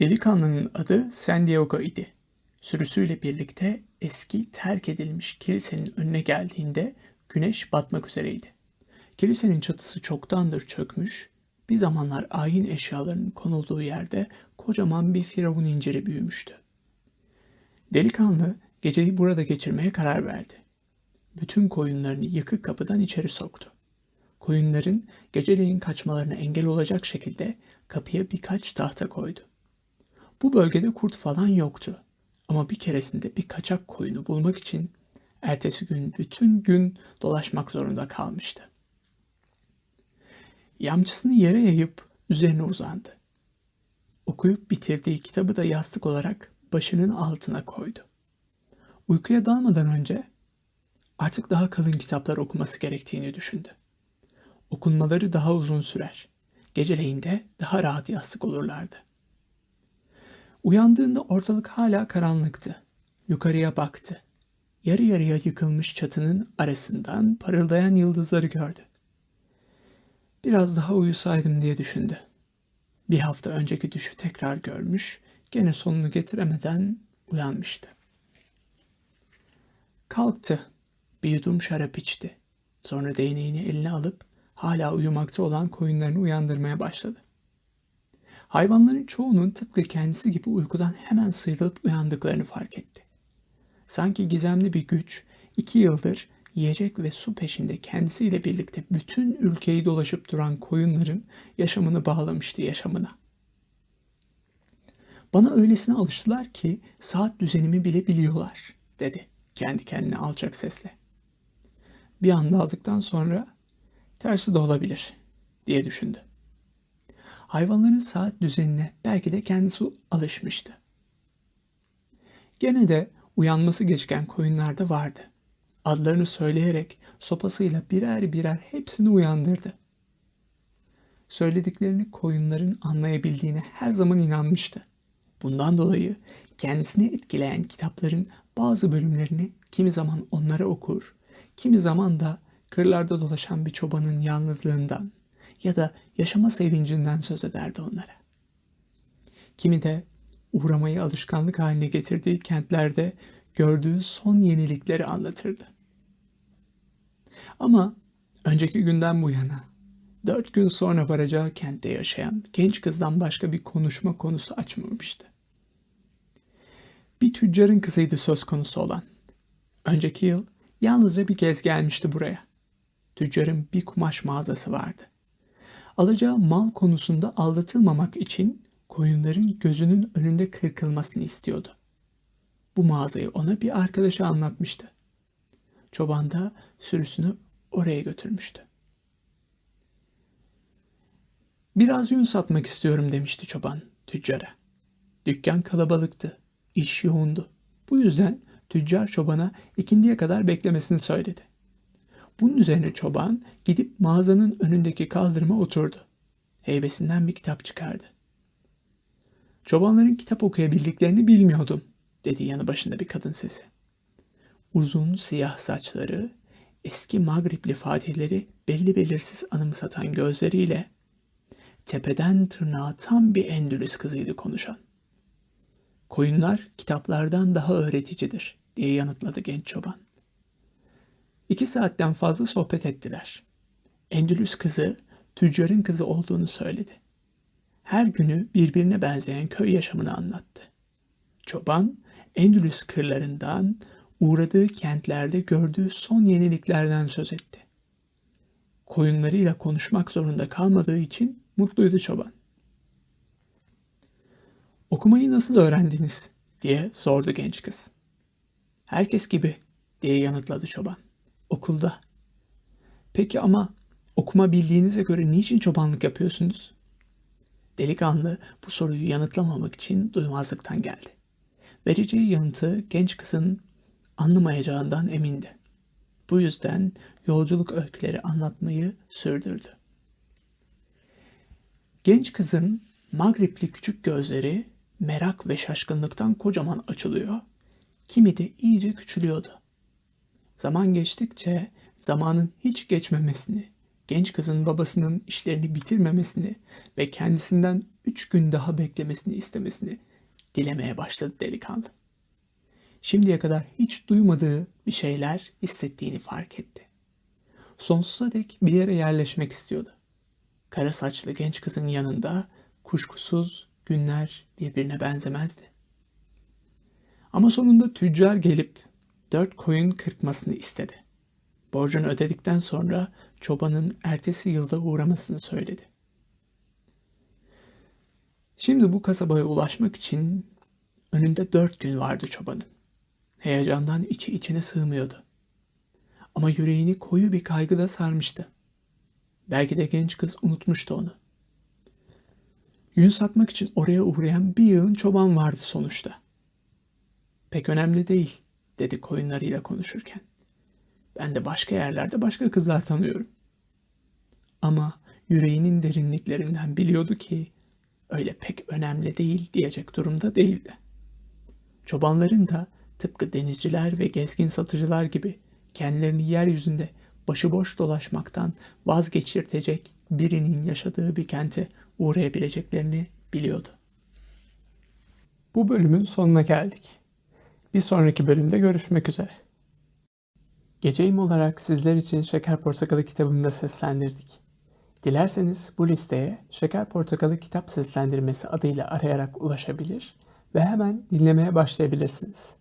Delikanlının adı San Diego idi. Sürüsüyle birlikte eski terk edilmiş kilisenin önüne geldiğinde güneş batmak üzereydi. Kilisenin çatısı çoktandır çökmüş, bir zamanlar ayin eşyalarının konulduğu yerde kocaman bir firavun inciri büyümüştü. Delikanlı geceyi burada geçirmeye karar verdi. Bütün koyunlarını yıkık kapıdan içeri soktu. Koyunların geceleyin kaçmalarına engel olacak şekilde kapıya birkaç tahta koydu. Bu bölgede kurt falan yoktu. Ama bir keresinde bir kaçak koyunu bulmak için ertesi gün bütün gün dolaşmak zorunda kalmıştı. Yamçısını yere yayıp üzerine uzandı. Okuyup bitirdiği kitabı da yastık olarak başının altına koydu. Uykuya dalmadan önce artık daha kalın kitaplar okuması gerektiğini düşündü. Okunmaları daha uzun sürer. Geceleyin de daha rahat yastık olurlardı. Uyandığında ortalık hala karanlıktı. Yukarıya baktı. Yarı yarıya yıkılmış çatının arasından parıldayan yıldızları gördü. Biraz daha uyusaydım diye düşündü. Bir hafta önceki düşü tekrar görmüş, gene sonunu getiremeden uyanmıştı. Kalktı, bir yudum şarap içti. Sonra değneğini eline alıp hala uyumakta olan koyunlarını uyandırmaya başladı. Hayvanların çoğunun tıpkı kendisi gibi uykudan hemen sıyrılıp uyandıklarını fark etti. Sanki gizemli bir güç iki yıldır yiyecek ve su peşinde kendisiyle birlikte bütün ülkeyi dolaşıp duran koyunların yaşamını bağlamıştı yaşamına. Bana öylesine alıştılar ki saat düzenimi bile biliyorlar, dedi kendi kendine alçak sesle. Bir anda aldıktan sonra tersi de olabilir, diye düşündü. Hayvanların saat düzenine belki de kendisi alışmıştı. Gene de uyanması geçken koyunlar da vardı. Adlarını söyleyerek sopasıyla birer birer hepsini uyandırdı. Söylediklerini koyunların anlayabildiğine her zaman inanmıştı. Bundan dolayı kendisini etkileyen kitapların bazı bölümlerini kimi zaman onlara okur, kimi zaman da kırlarda dolaşan bir çobanın yalnızlığından ya da yaşama sevincinden söz ederdi onlara. Kimi de uğramayı alışkanlık haline getirdiği kentlerde gördüğü son yenilikleri anlatırdı. Ama önceki günden bu yana dört gün sonra varacağı kentte yaşayan genç kızdan başka bir konuşma konusu açmamıştı. Bir tüccarın kızıydı söz konusu olan. Önceki yıl yalnızca bir kez gelmişti buraya. Tüccarın bir kumaş mağazası vardı. Alacağı mal konusunda aldatılmamak için koyunların gözünün önünde kırkılmasını istiyordu. Bu mağazayı ona bir arkadaşı anlatmıştı. Çoban da sürüsünü oraya götürmüştü. Biraz yün satmak istiyorum demişti çoban tüccara. Dükkan kalabalıktı, iş yoğundu. Bu yüzden tüccar çobana ikindiye kadar beklemesini söyledi. Bunun üzerine çoban gidip mağazanın önündeki kaldırıma oturdu. Heybesinden bir kitap çıkardı. Çobanların kitap okuyabildiklerini bilmiyordum, dedi yanı başında bir kadın sesi. Uzun siyah saçları, eski Magripli fatihleri belli belirsiz anımsatan gözleriyle tepeden tırnağa tam bir Endülüs kızıydı konuşan. Koyunlar kitaplardan daha öğreticidir diye yanıtladı genç çoban. İki saatten fazla sohbet ettiler. Endülüs kızı tüccarın kızı olduğunu söyledi. Her günü birbirine benzeyen köy yaşamını anlattı. Çoban Endülüs kırlarından uğradığı kentlerde gördüğü son yeniliklerden söz etti. Koyunlarıyla konuşmak zorunda kalmadığı için mutluydu çoban. Okumayı nasıl öğrendiniz diye sordu genç kız. Herkes gibi diye yanıtladı çoban. Okulda. Peki ama okuma bildiğinize göre niçin çobanlık yapıyorsunuz? Delikanlı bu soruyu yanıtlamamak için duymazlıktan geldi. Vereceği yanıtı genç kızın anlamayacağından emindi. Bu yüzden yolculuk öyküleri anlatmayı sürdürdü. Genç kızın Magripli küçük gözleri merak ve şaşkınlıktan kocaman açılıyor, kimi de iyice küçülüyordu. Zaman geçtikçe zamanın hiç geçmemesini, genç kızın babasının işlerini bitirmemesini ve kendisinden üç gün daha beklemesini istemesini dilemeye başladı delikanlı. Şimdiye kadar hiç duymadığı bir şeyler hissettiğini fark etti. Sonsuza dek bir yere yerleşmek istiyordu. Kara saçlı genç kızın yanında kuşkusuz günler birbirine benzemezdi. Ama sonunda tüccar gelip dört koyun kırpmasını istedi. Borcunu ödedikten sonra çobanın ertesi yılda uğramasını söyledi. Şimdi bu kasabaya ulaşmak için önünde dört gün vardı çobanın. Heyecandan içi içine sığmıyordu. Ama yüreğini koyu bir kaygı da sarmıştı. Belki de genç kız unutmuştu onu. Yün satmak için oraya uğrayan bir yığın çoban vardı sonuçta. Pek önemli değil, dedi koyunlarıyla konuşurken. Ben de başka yerlerde başka kızlar tanıyorum. Ama yüreğinin derinliklerinden biliyordu ki öyle pek önemli değil diyecek durumda değildi. Çobanların da tıpkı denizciler ve gezgin satıcılar gibi kendilerini yeryüzünde başıboş dolaşmaktan vazgeçirtecek birinin yaşadığı bir kente uğrayabileceklerini biliyordu. Bu bölümün sonuna geldik. Bir sonraki bölümde görüşmek üzere. Geceyim olarak sizler için Şeker Portakalı kitabını da seslendirdik. Dilerseniz bu listeye Şeker Portakalı kitap seslendirmesi adıyla arayarak ulaşabilir ve hemen dinlemeye başlayabilirsiniz.